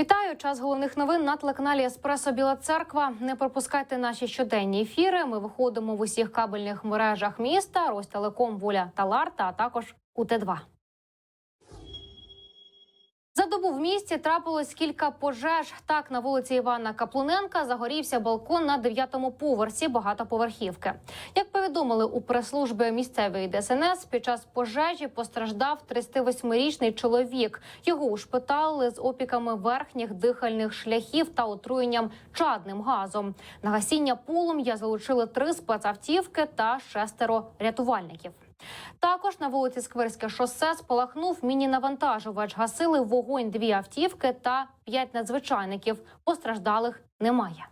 Вітаю! Час головних новин на телеканалі Еспресо Біла Церква. Не пропускайте наші щоденні ефіри. Ми виходимо в усіх кабельних мережах міста, Ростелеком, Воля та Ларта, а також у Т2. За добу в місті трапилось кілька пожеж. Так, на вулиці Івана Каплуненка загорівся балкон на дев'ятому поверсі багатоповерхівки. Як повідомили у прес-службі місцевої ДСНС, під час пожежі постраждав 38-річний чоловік. Його ушпитали з опіками верхніх дихальних шляхів та отруєнням чадним газом. На гасіння полум'я залучили три спецавтівки та шестеро рятувальників. Також на вулиці Скверське шосе спалахнув міні-навантажувач. Гасили вогонь дві автівки та п'ять надзвичайників. Постраждалих немає.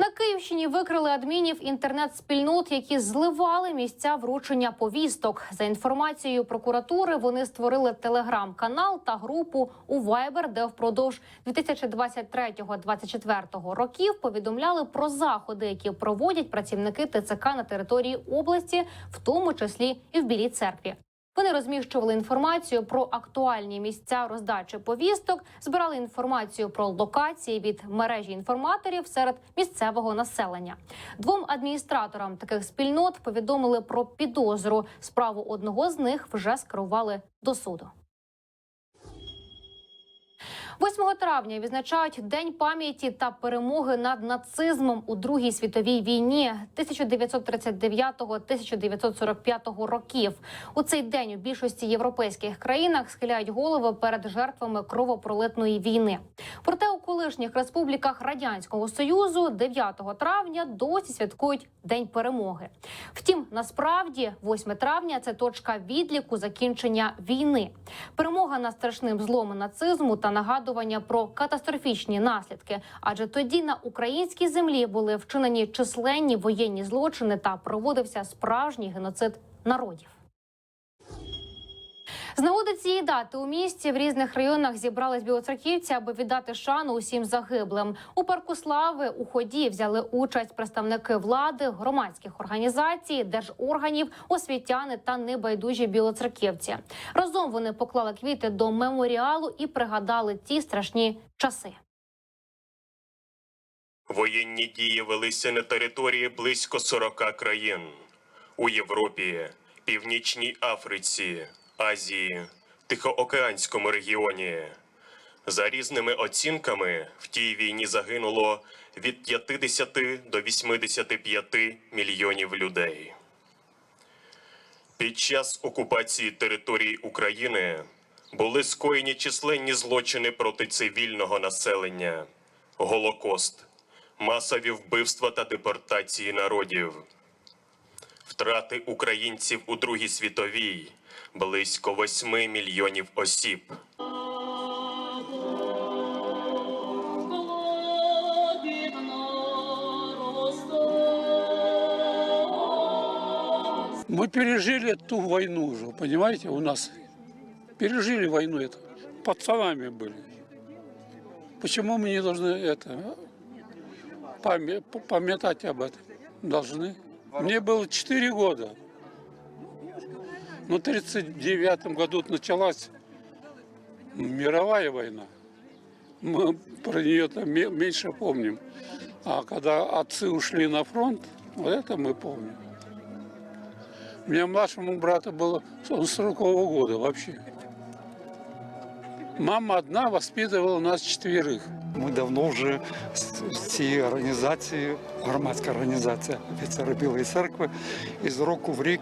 На Київщині викрили адмінів інтернет-спільнот, які зливали місця вручення повісток. За інформацією прокуратури, вони створили телеграм-канал та групу у Viber, де впродовж 2023-2024 років повідомляли про заходи, які проводять працівники ТЦК на території області, в тому числі і в Білій церкві. Вони розміщували інформацію про актуальні місця роздачі повісток, збирали інформацію про локації від мережі інформаторів серед місцевого населення. Двом адміністраторам таких спільнот повідомили про підозру. Справу одного з них вже скерували до суду. 8 травня відзначають День пам'яті та перемоги над нацизмом у Другій світовій війні 1939-1945 років. У цей день у більшості європейських країнах схиляють голови перед жертвами кровопролитної війни. Проте у колишніх республіках радянського союзу 9 травня досі святкують День перемоги. Втім, насправді 8 травня це точка відліку закінчення війни. Перемога над страшним злом нацизму та нагадування про катастрофічні наслідки. Адже тоді на українській землі були вчинені численні воєнні злочини та проводився справжній геноцид народів. З нагоди цієї дати у місті в різних районах зібрались білоцерківці, аби віддати шану усім загиблим. У парку слави у ході взяли участь представники влади, громадських організацій, держорганів, освітяни та небайдужі білоцерківці. Разом вони поклали квіти до меморіалу і пригадали ті страшні часи. Воєнні дії велися на території близько 40 країн у Європі, Північній Африці, Азії, Тихоокеанському регіоні. За різними оцінками, в тій війні загинуло від 50 до 85 мільйонів людей. Під час окупації території України були скоєні численні злочини проти цивільного населення, Голокост, масові вбивства та депортації народів, втрати українців у Другій світовій близько 8 мільйонів осіб. Мы пережили ту войну уже, понимаете, у нас. Пережили войну эту. Пацанами были. Почему мы не должны это памя- памятать об этом? Должны. Мне было 4 года. Но в 1939 году началась мировая война. Мы про нее там ме- меньше помним. А когда отцы ушли на фронт, вот это мы помним. У меня младшему брату было он 40 года вообще. Мама одна воспитывала нас четверых. Ми давно вже з з цією організацією, громадська організація офіцери Білої церкви, і з року в рік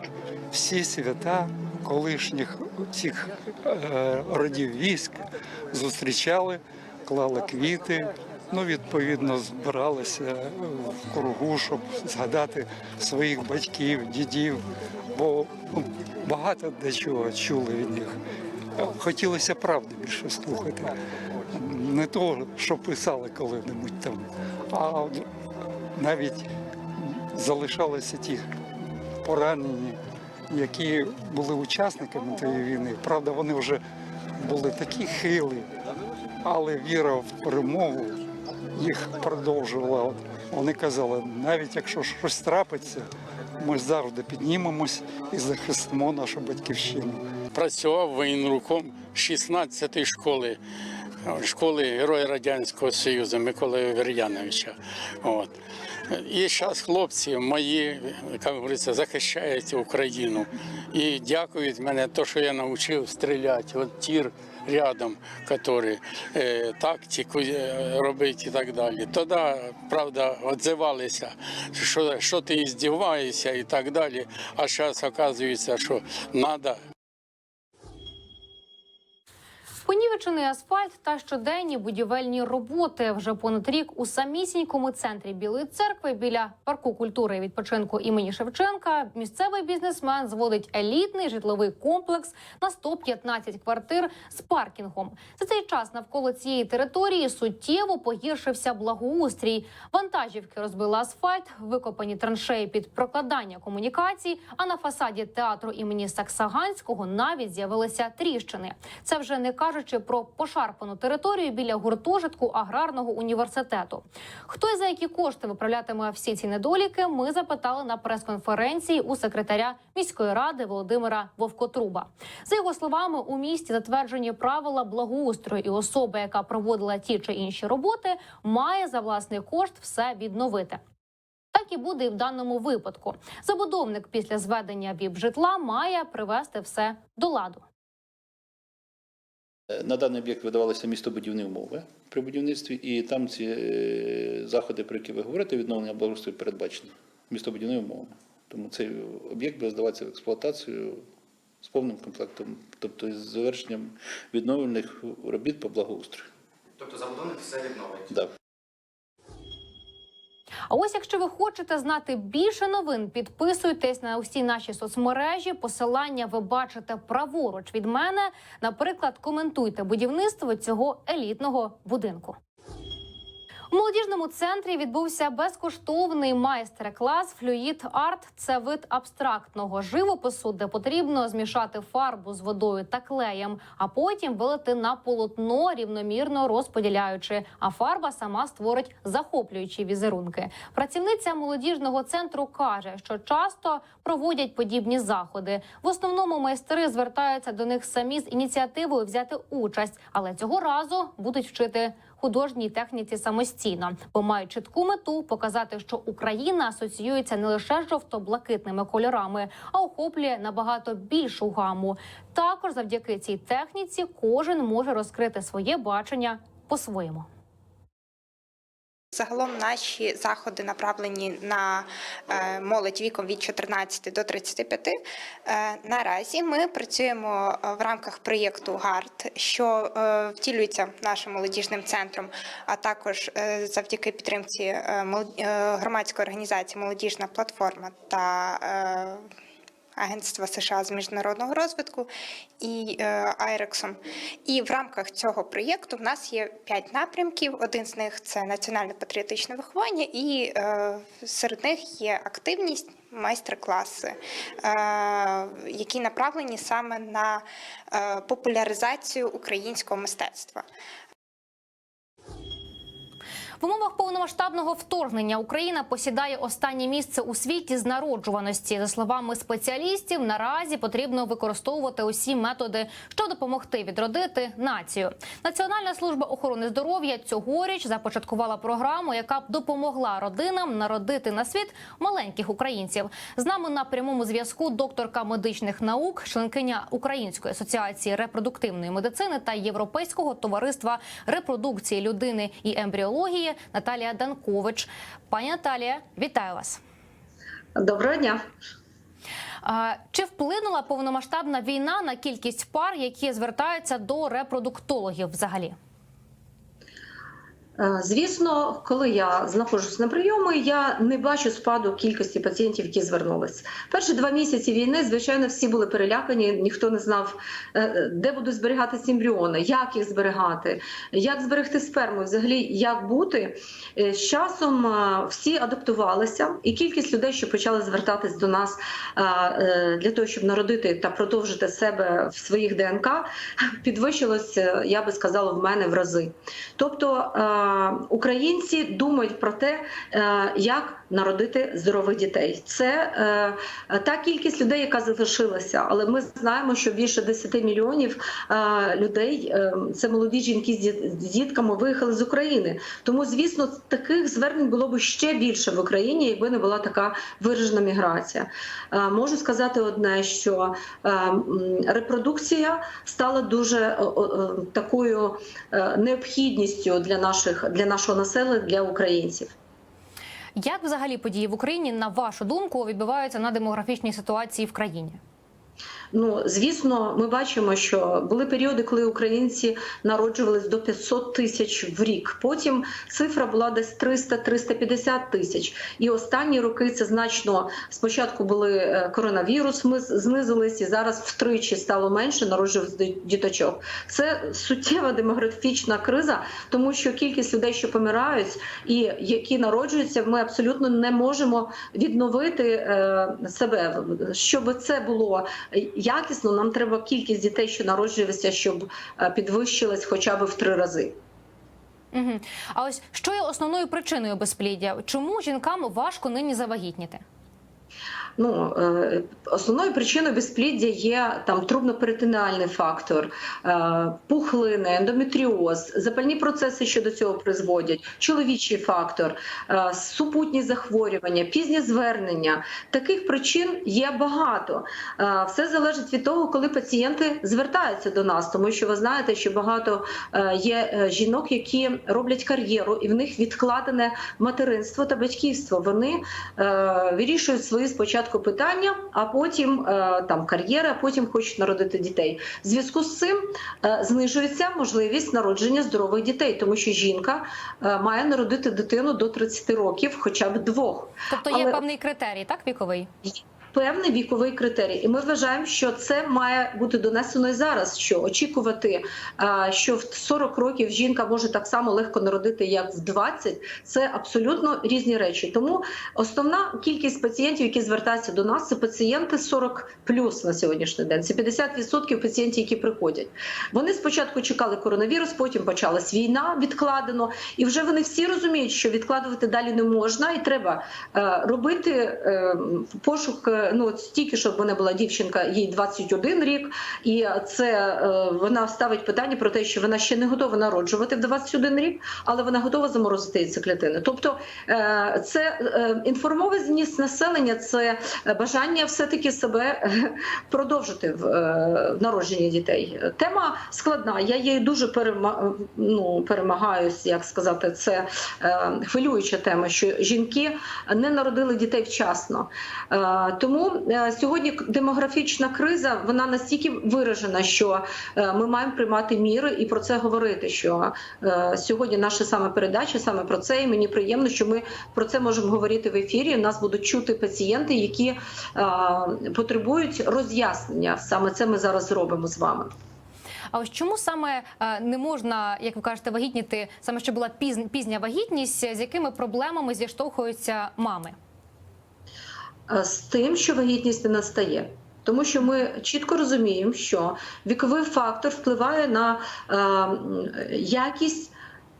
всі свята колишніх цих е, родів військ зустрічали, клали квіти. Ну, відповідно, збиралися в кругу, щоб згадати своїх батьків, дідів, бо ну, багато де чого чули від них. Хотілося правди більше слухати. Не того, що писали коли-небудь там, а навіть залишалися ті поранені, які були учасниками тієї війни. Правда, вони вже були такі хилі, але віра в перемогу їх продовжувала. Вони казали, навіть якщо щось трапиться, ми завжди піднімемось і захистимо нашу батьківщину. Працював воєнруком 16-ї школи, школи Героя Радянського Союзу Миколи Вер'яновича. От. І зараз хлопці мої, як говориться, захищають Україну і дякують мене, то, що я навчив стріляти. От тір рядом, який е, тактику е, робить і так далі. Тоді, правда, відзивалися, що, що ти здіваєшся і так далі. А зараз оказується, що треба Понівечений асфальт та щоденні будівельні роботи вже понад рік у самісінькому центрі Білої церкви біля парку культури і відпочинку імені Шевченка. Місцевий бізнесмен зводить елітний житловий комплекс на 115 квартир з паркінгом. За цей час навколо цієї території суттєво погіршився благоустрій. Вантажівки розбили асфальт, викопані траншеї під прокладання комунікацій. А на фасаді театру імені Саксаганського навіть з'явилися тріщини. Це вже не кажучи про пошарпану територію біля гуртожитку аграрного університету. Хто і за які кошти виправлятиме всі ці недоліки? Ми запитали на прес-конференції у секретаря міської ради Володимира Вовкотруба. За його словами, у місті затверджені правила благоустрою, і особа, яка проводила ті чи інші роботи, має за власний кошт все відновити. Так і буде і в даному випадку. Забудовник після зведення ВІП-житла має привести все до ладу. На даний об'єкт видавалися містобудівні умови при будівництві, і там ці е, заходи, про які ви говорите, відновлення благоустрою передбачені містобудівними умовами. Тому цей об'єкт буде здаватися в експлуатацію з повним комплектом, тобто з завершенням відновлених робіт по благоустрою. Тобто забудовник все відновить. Да. А ось якщо ви хочете знати більше новин, підписуйтесь на усі наші соцмережі. Посилання ви бачите праворуч від мене. Наприклад, коментуйте будівництво цього елітного будинку. У молодіжному центрі відбувся безкоштовний майстер-клас Флюїд Арт. Це вид абстрактного живопису, де потрібно змішати фарбу з водою та клеєм, а потім вилити на полотно, рівномірно розподіляючи. А фарба сама створить захоплюючі візерунки. Працівниця молодіжного центру каже, що часто проводять подібні заходи. В основному майстри звертаються до них самі з ініціативою взяти участь, але цього разу будуть вчити художній техніці самостійно, бо мають чітку мету показати, що Україна асоціюється не лише жовто-блакитними кольорами, а охоплює набагато більшу гаму. Також завдяки цій техніці кожен може розкрити своє бачення по-своєму. Загалом наші заходи направлені на е, молодь віком від 14 до 35. Е, Наразі ми працюємо е, в рамках проєкту ГАРД, що втілюється нашим молодіжним центром, а також завдяки підтримці громадської організації Молодіжна платформа та Агентства США з міжнародного розвитку і е, Айрексом. І в рамках цього проєкту в нас є п'ять напрямків. Один з них це національне патріотичне виховання, і е, серед них є активність. Майстер-класи, е, які направлені саме на популяризацію українського мистецтва. В умовах повномасштабного вторгнення Україна посідає останнє місце у світі з народжуваності. За словами спеціалістів, наразі потрібно використовувати усі методи, щоб допомогти відродити націю. Національна служба охорони здоров'я цьогоріч започаткувала програму, яка б допомогла родинам народити на світ маленьких українців. З нами на прямому зв'язку докторка медичних наук, членкиня Української асоціації репродуктивної медицини та Європейського товариства репродукції людини і ембріології Наталія Данкович. Пані Наталія, вітаю вас. Доброго дня. Чи вплинула повномасштабна війна на кількість пар, які звертаються до репродуктологів взагалі? Е, Звісно, коли я знаходжусь на прийомі, я не бачу спаду кількості пацієнтів, які звернулись. Перші два місяці війни, звичайно, всі були перелякані, ніхто не знав, е, де будуть зберігатися ембріони, як їх зберігати, як зберегти сперму, взагалі як бути. Е, З часом всі адаптувалися, і кількість людей, що почали звертатись до нас для того, щоб народити та продовжити себе в своїх ДНК, підвищилось, я би сказала, в мене в рази. Тобто українці думають про те, е, як народити здорових дітей. Це е, та кількість людей, яка залишилася, але ми знаємо, що більше 10 мільйонів е, людей е, це молоді жінки з діт- з дітками виїхали з України. Тому, звісно, таких звернень було б ще більше в Україні, якби не була така виражена міграція. Е, Можу сказати одне, що е, репродукція стала дуже о, о, такою е, необхідністю для наших для нашого населення, для українців. Як взагалі події в Україні, на вашу думку, відбуваються на демографічній ситуації в країні? Ну звісно, ми бачимо, що були періоди, коли українці народжувались до 500 тисяч в рік. Потім цифра була десь 300-350 тисяч. І останні роки це значно спочатку були е, коронавірус. Ми знизились, і зараз втричі стало менше народжуватись діточок. Це суттєва демографічна криза, тому що кількість людей, що помирають, і які народжуються, ми абсолютно не можемо відновити е, себе. Щоб це було якісно, нам треба кількість дітей, що народжується, щоб е, підвищилась хоча б в три рази. Угу. А ось що є основною причиною безпліддя? Чому жінкам важко нині завагітніти? Ну е, основною причиною безпліддя є там трубноперитонеальний фактор, е, пухлини, ендометріоз, запальні процеси, що до цього призводять, чоловічий фактор, е, супутні захворювання, пізнє звернення. Таких причин є багато. Все залежить від того, коли пацієнти звертаються до нас, тому що ви знаєте, що багато є жінок, які роблять кар'єру, і в них відкладене материнство та батьківство. Вони вирішують свої спочатку питання, а потім е, там кар'єра, а потім хочуть народити дітей. В зв'язку з цим е, знижується можливість народження здорових дітей, тому що жінка е, має народити дитину до 30 років, хоча б двох. Тобто є Але- певний критерій, так віковий? Певний віковий критерій, і ми вважаємо, що це має бути донесено і зараз. Що очікувати, що в 40 років жінка може так само легко народити, як в 20, це абсолютно різні речі. Тому основна кількість пацієнтів, які звертаються до нас, це пацієнти 40 плюс на сьогоднішній день. Це 50% пацієнтів, які приходять. Вони спочатку чекали коронавірус, потім почалась війна, відкладено, і вже вони всі розуміють, що відкладувати далі не можна, і треба е, робити е, пошук. Ну от тільки щоб вона була дівчинка, їй 21 рік, і це е, вона ставить питання про те, що вона ще не готова народжувати в 21 рік, але вона готова заморозити яйцеклітини. Тобто е, це е, інформованість населення, це бажання все-таки себе е, продовжити в народженні дітей. Тема складна. Я її дуже перема, ну, перемагаюсь, як сказати, це хвилююча тема, що жінки не народили дітей вчасно. Тому е, сьогодні демографічна криза вона настільки виражена, що е, ми маємо приймати міри і про це говорити. Що е, сьогодні наша саме передача саме про це, і мені приємно, що ми про це можемо говорити в ефірі. Нас будуть чути пацієнти, які потребують роз'яснення. Саме це ми зараз зробимо з вами. А ось чому саме не можна, як ви кажете, вагітніти, саме що була пізн- пізня вагітність, з якими проблемами зіштовхуються мами? Е, з тим, що вагітність не настає. Тому що ми чітко розуміємо, що віковий фактор впливає на е, якість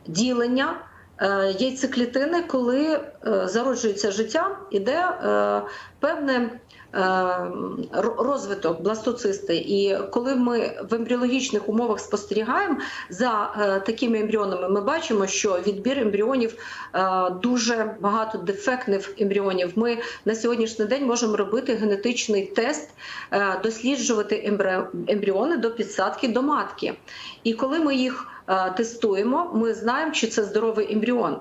ділення е, яйцеклітини, коли е, зароджується життя, іде е, певне. Е, р- Розвиток бластоцисти, і коли ми в ембріологічних умовах спостерігаємо за е, такими ембріонами, ми бачимо, що відбір ембріонів е, дуже багато дефектних ембріонів. Ми на сьогоднішній день можемо робити генетичний тест, е, досліджувати ембріони до підсадки до матки. І коли ми їх тестуємо, ми знаємо, чи це здоровий ембріон.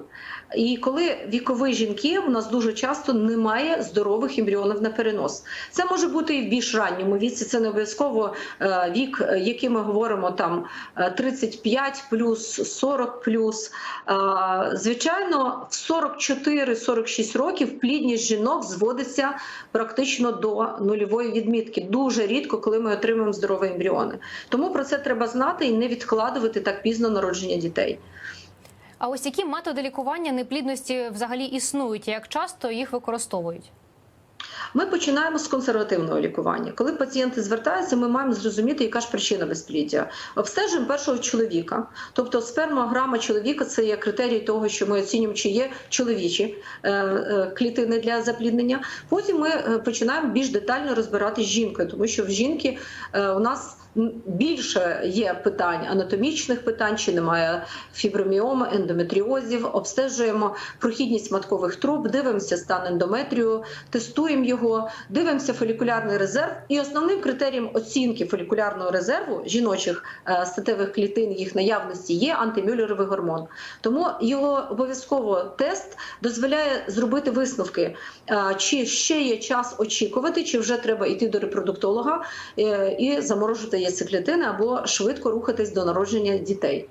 І коли вікові жінки, у нас дуже часто немає здорових ембріонів на перенос. Це може бути і в більш ранньому віці. Це не обов'язково е, вік, е, який ми говоримо там е, 35 плюс, 40 плюс. Е, Звичайно, в 44-46 років плідність жінок зводиться практично до нульової відмітки. Дуже рідко, коли ми отримуємо здорові ембріони. Тому про це треба знати і не відкладувати так пізно народження дітей. А ось які методи лікування неплідності взагалі існують? Як часто їх використовують? Ми починаємо з консервативного лікування. Коли пацієнти звертаються, ми маємо зрозуміти, яка ж причина безпліддя. Обстежуємо першого чоловіка, тобто спермограма чоловіка це є критерій того, що ми оцінюємо, чи є чоловічі е, е, клітини для запліднення. Потім ми е, починаємо більш детально розбирати з жінкою, тому що в жінки у нас більше є питань анатомічних питань, чи немає фіброміоми, ендометріозів, обстежуємо прохідність маткових труб, дивимося стан ендометрію, тестуємо його, дивимося фолікулярний резерв. І основним критерієм оцінки фолікулярного резерву жіночих е, статевих клітин їх наявності є антимюллеровий гормон. Тому його обов'язково тест дозволяє зробити висновки, е, чи ще є час очікувати, чи вже треба йти до репродуктолога е, і заморожувати яйцеклітини або швидко рухатись до народження дітей.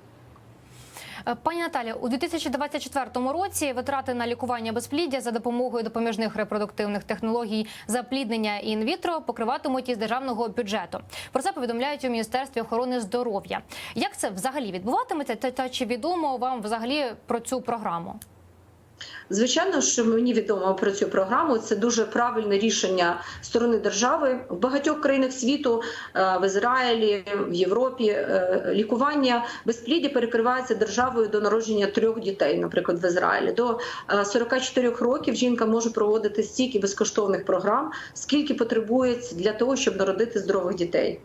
Е, Пані Наталі, у 2024 році витрати на лікування безпліддя за допомогою допоміжних репродуктивних технологій запліднення інвітро покриватимуть із державного бюджету. Про це повідомляють у міністерстві охорони здоров'я. Як це взагалі відбуватиметься? Та, та чи відомо вам взагалі про цю програму? Звичайно, що мені відомо про цю програму. Це дуже правильне рішення сторони держави в багатьох країнах світу, е, в Ізраїлі, в Європі. е, Лікування безпліддя перекривається державою до народження трьох дітей, наприклад, в Ізраїлі. До е, 44 років жінка може проводити стільки безкоштовних програм, скільки потребується для того, щоб народити здорових дітей.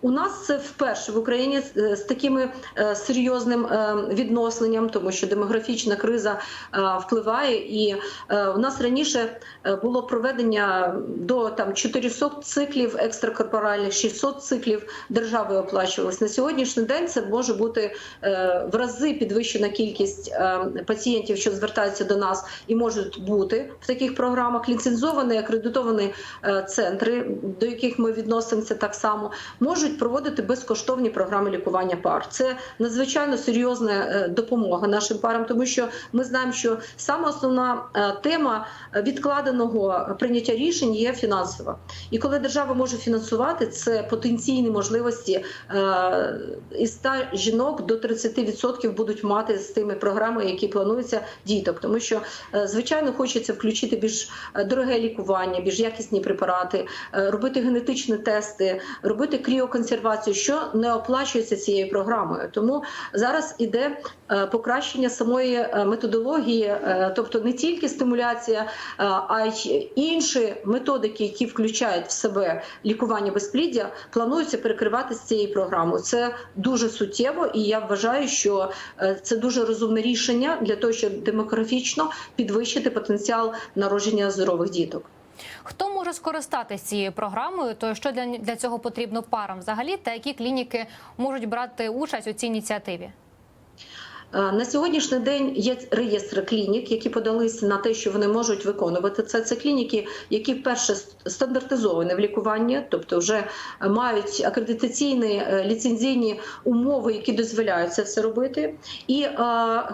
У нас це вперше в Україні з з такими е, серйозним е, відносленням, тому що демографічна криза е, впливає, і е, у нас раніше е, було проведення до там 400 циклів екстракорпоральних, 600 циклів державою оплачувалось. На сьогоднішній день це може бути е, в рази підвищена кількість е, пацієнтів, що звертаються до нас і можуть бути в таких програмах. Ліцензовані, акредитовані е, центри, до яких ми відносимося так само можуть проводити безкоштовні програми лікування пар. Це надзвичайно серйозна е, допомога нашим парам, тому що ми знаємо, що саме основна е, тема відкладеного прийняття рішень є фінансова. І коли держава може фінансувати, це потенційні можливості е, із 100 жінок до 30% будуть мати з тими програмами, які плануються діток, тому що звичайно хочеться включити більш дороге лікування, більш якісні препарати, робити генетичні тести, робити кріоконсервацію, що не оплачується цією програмою. Тому зараз іде е, покращення самої е, методології, е, тобто не тільки стимуляція, а й інші методики, які включають в себе лікування безпліддя, плануються перекривати з цією програмою. Це дуже суттєво, і я вважаю, що це дуже розумне рішення для того, щоб демографічно підвищити потенціал народження здорових діток. Хто може скористатися цією програмою? То що для, для цього потрібно парам взагалі, та які клініки можуть брати участь у цій ініціативі? Е, На сьогоднішній день є реєстр клінік, які подалися на те, що вони можуть виконувати це. Це клініки, які вперше стандартизовані в лікуванні, тобто вже мають акредитаційні е, ліцензійні умови, які дозволяють це все робити. І е,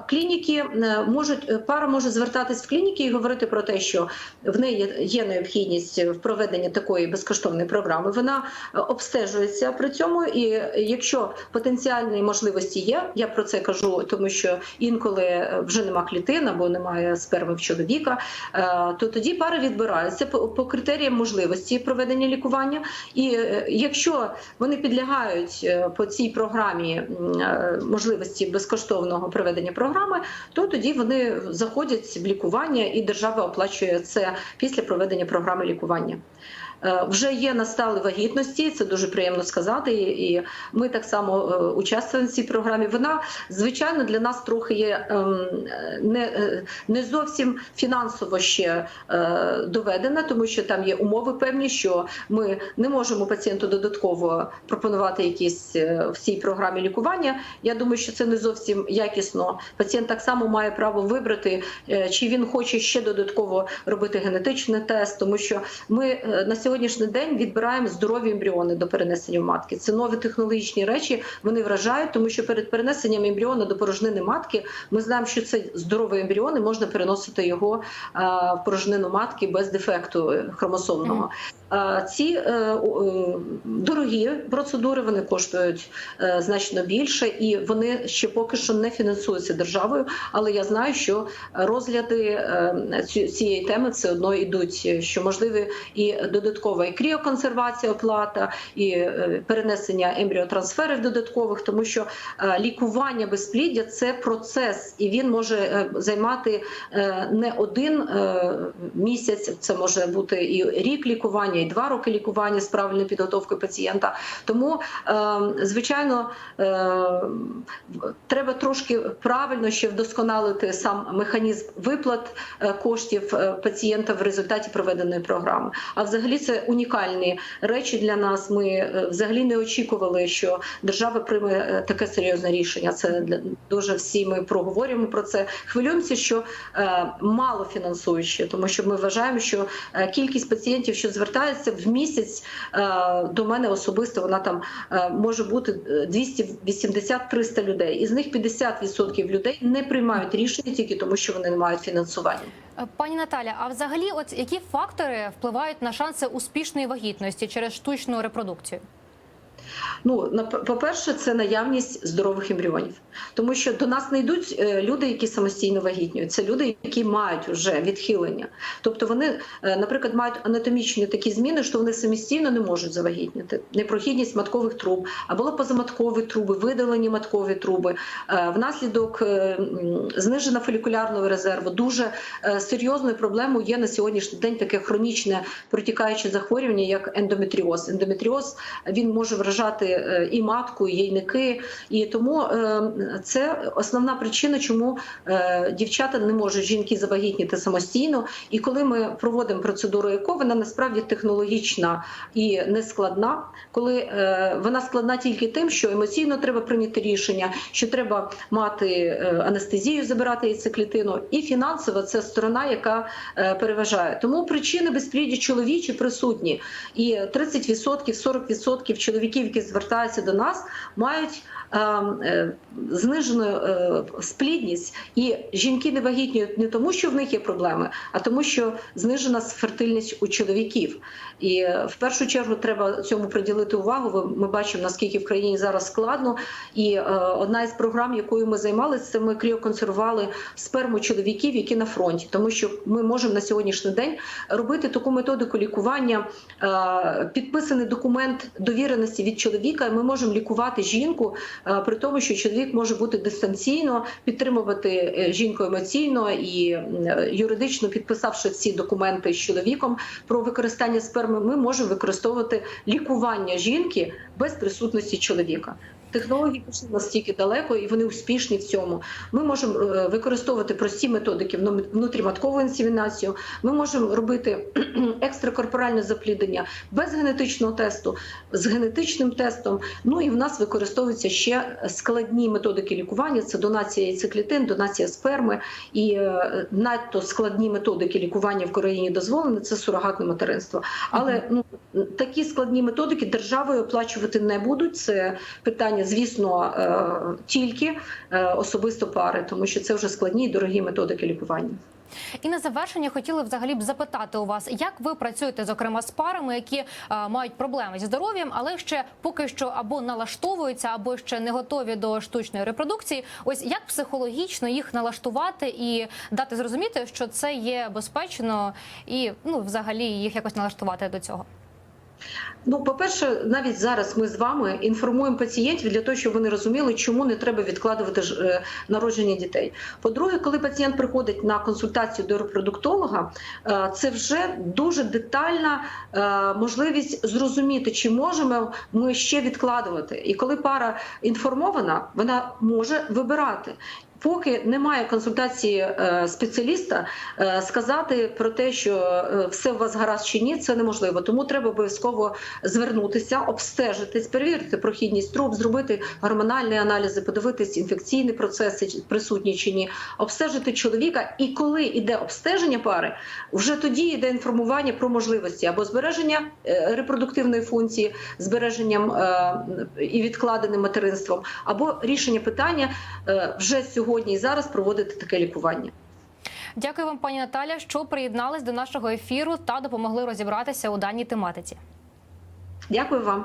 клініки можуть пара може звертатись в клініки і говорити про те, що в неї є- необхідність в проведенні такої безкоштовної програми. Вона обстежується при цьому, і якщо потенціальні можливості є, я про це кажу, тому що інколи е, вже нема клітин або немає сперми в чоловіка, е, то тоді пари відбираються по, критеріям можливості проведення лікування. І е, якщо вони підлягають по цій програмі можливості безкоштовного проведення програми, то тоді вони заходять в лікування, і держава оплачує це після проведення програми лікування. Е, Вже є настали вагітності, це дуже приємно сказати. І ми так само е, участвуємо в цій програмі. Вона звичайно для нас трохи є ем, не, е, не зовсім фінансово ще доведена, тому що там є умови певні, що ми не можемо пацієнту додатково пропонувати якісь в цій програмі лікування. Я думаю, що це не зовсім якісно. Пацієнт так само має право вибрати, чи він хоче ще додатково робити генетичний тест, тому що ми на сьогоднішній день відбираємо здорові ембріони до перенесення в матки. Це нові технологічні речі. Вони вражають, тому що перед перенесенням ембріону до порожнини матки, ми знаємо, що це здоровий ембріон і можна переносити його е, в порожнину матки без дефекту е, хромосомного. Ці е, е, дорогі процедури вони коштують е, значно більше, і вони ще поки що не фінансуються державою. Але я знаю, що розгляди цієї теми все одно йдуть. Що можливі і додаткова і кріоконсервація оплата, і перенесення ембріотрансферів додаткових, тому що лікування безпліддя це процес, і він може займати не один місяць. Це може бути і рік лікування, і два роки лікування з правильною підготовкою пацієнта. Тому, е, звичайно, е, треба трошки правильно ще вдосконалити сам механізм виплат е, коштів пацієнта в результаті проведеної програми. А взагалі це унікальні речі для нас. Ми взагалі не очікували, що держава прийме таке серйозне рішення. Це для дуже всі ми проговорюємо про це. Хвилюємося, що мало фінансуючи, тому що ми вважаємо, що кількість пацієнтів, що звертаються в місяць е, до мене особисто, вона там е, може бути е, 280-300 людей. Із них 50% людей не приймають рішення тільки тому, що вони не мають фінансування. Е, Пані Наталя, а взагалі, от які фактори впливають на шанси успішної вагітності через штучну репродукцію? Ну, по-перше, це наявність здорових ембріонів, тому що до нас не йдуть е, люди, які самостійно вагітнюють. Це люди, які мають вже відхилення. Тобто вони, е, наприклад, мають анатомічні такі зміни, що вони самостійно не можуть завагітніти. Непрохідність маткових труб, або позаматкові труби, видалені маткові труби. Е, Внаслідок м, зниження фолікулярного резерву дуже серйозною проблемою є на сьогоднішній день таке хронічне протікаюче захворювання, як ендометріоз. Ендометріоз він може вражати е, і матку, і яйники, і тому е, це основна причина, чому е, дівчата не можуть жінки завагітніти самостійно. І коли ми проводимо процедуру ЕКО, вона насправді технологічна і нескладна. Коли вона складна тільки тим, що емоційно треба прийняти рішення, що треба мати анестезію, забирати яйцеклітину, і фінансова це сторона, яка переважає. Тому причини безпліддя чоловічі присутні, і 30%, 40% чоловіків, які звертаються до нас, мають знижену е, сплідність, і жінки не вагітніють не тому, що в них є проблеми, а тому, що знижена фертильність у чоловіків. І е, в першу чергу треба цьому приділити увагу. Ми бачимо наскільки в країні зараз складно. І е, одна із програм, якою ми займалися, це ми кріоконсервували сперму чоловіків, які на фронті, тому що ми можемо на сьогоднішній день робити таку методику лікування, е, підписаний документ довіреності від чоловіка. Ми можемо лікувати жінку, е, при тому, що чоловік може бути дистанційно, підтримувати е, жінку емоційно і е, юридично підписавши всі документи з чоловіком про використання сперми, ми можемо використовувати лікування жінки без присутності чоловіка. Технології пішли настільки далеко, і вони успішні в цьому. Ми можемо е, використовувати прості методики внутріматкову інсемінацію. Ми можемо робити екстракорпоральне запліднення без генетичного тесту, з генетичним тестом. Ну і в нас використовуються ще складні методики лікування: це донація яйцеклітин, донація сперми і е, надто складні методики лікування в Україні дозволені. Це сурогатне материнство. Але ну такі складні методики державою оплачувати не будуть. Це питання, звісно, е, тільки е, особисто пари, тому що це вже складні і дорогі методики лікування. І на завершення хотіли взагалі б запитати у вас, як ви працюєте зокрема з парами, які е, мають проблеми зі здоров'ям, але ще поки що або налаштовуються, або ще не готові до штучної репродукції. Ось як психологічно їх налаштувати і дати зрозуміти, що це є безпечно, і ну взагалі їх якось налаштувати до цього. Ну, по-перше, навіть зараз ми з вами інформуємо пацієнтів для того, щоб вони розуміли, чому не треба відкладувати е, народження дітей. По-друге, коли пацієнт приходить на консультацію до репродуктолога, е, це вже дуже детальна е, можливість зрозуміти, чи можемо ми ще відкладувати. І коли пара інформована, вона може вибирати. Поки немає консультації е, спеціаліста, е, сказати про те, що е, все у вас гаразд чи ні, це неможливо. Тому треба обов'язково звернутися, обстежитись, перевірити прохідність труб, зробити гормональні аналізи, подивитись інфекційні процеси присутні чи ні, обстежити чоловіка. І коли йде обстеження пари, вже тоді йде інформування про можливості або збереження репродуктивної функції, збереженням і відкладеним материнством, або рішення питання вже сьогодні і зараз проводити таке лікування. Дякую вам, пані Наталя, що приєднались до нашого ефіру та допомогли розібратися у даній тематиці. Дякую вам.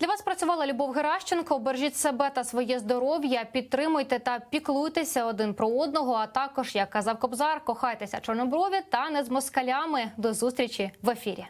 Для вас працювала Любов Геращенко. Бережіть себе та своє здоров'я, підтримуйте та піклуйтеся один про одного. А також, як казав Кобзар, кохайтеся чорноброві та не з москалями. До зустрічі в ефірі.